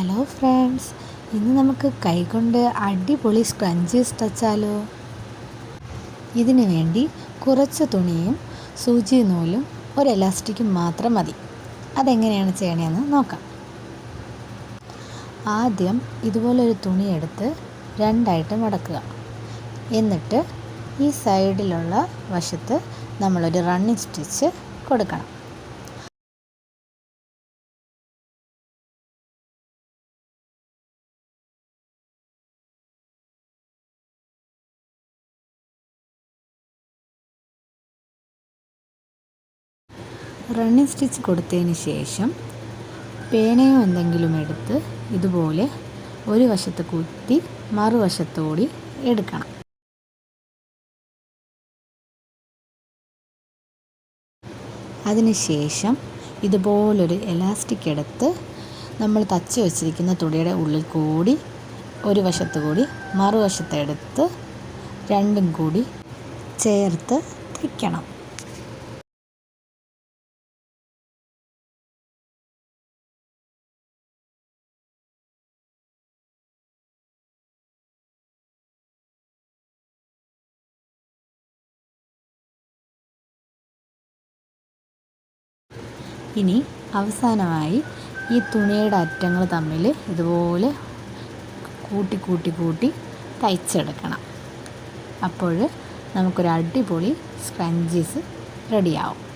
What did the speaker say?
Hello friends ഇന്ന് നമുക്ക് കൈകൊണ്ട് അടിപൊളി സ്ക്രഞ്ചീസ് തച്ചാലോ. ഇതിനു വേണ്ടി കുറച്ച് തുണിയും സൂചി നൂലും ഒരു എലാസ്റ്റിക്കും മാത്രം മതി. അതെങ്ങനെയാണ് ചെയ്യണതെന്ന് നോക്കാം. ആദ്യം ഇതുപോലൊരു തുണി എടുത്ത് രണ്ടായിട്ട് മടക്കുക. എന്നിട്ട് ഈ സൈഡിലുള്ള വശത്ത് നമ്മളൊരു റണ്ണിങ് സ്റ്റിച്ച് കൊടുക്കണം. റണ്ണിങ് സ്റ്റിച്ച് കൊടുത്തതിന് ശേഷം പേനയോ എന്തെങ്കിലും എടുത്ത് ഇതുപോലെ ഒരു വശത്ത് കുത്തി മറുവശത്തോടി എടുക്കണം. അതിനുശേഷം ഇതുപോലൊരു എലാസ്റ്റിക് എടുത്ത് നമ്മൾ തച്ച് വെച്ചിരിക്കുന്ന തുണിയുടെ ഉള്ളിൽ കൂടി ഒരു വശത്ത് കൂടി മറുവശത്തെടുത്ത് രണ്ടും കൂടി ചേർത്ത് തയ്ക്കണം ഇനി അവസാനമായി ഈ തുണിയുടെ അറ്റങ്ങൾ തമ്മിൽ ഇതുപോലെ കൂട്ടി കൂട്ടി കൂട്ടി തയ്ച്ചെടുക്കണം. അപ്പോൾ നമുക്കൊരു അടിപൊളി സ്ക്രഞ്ചീസ് റെഡിയാവും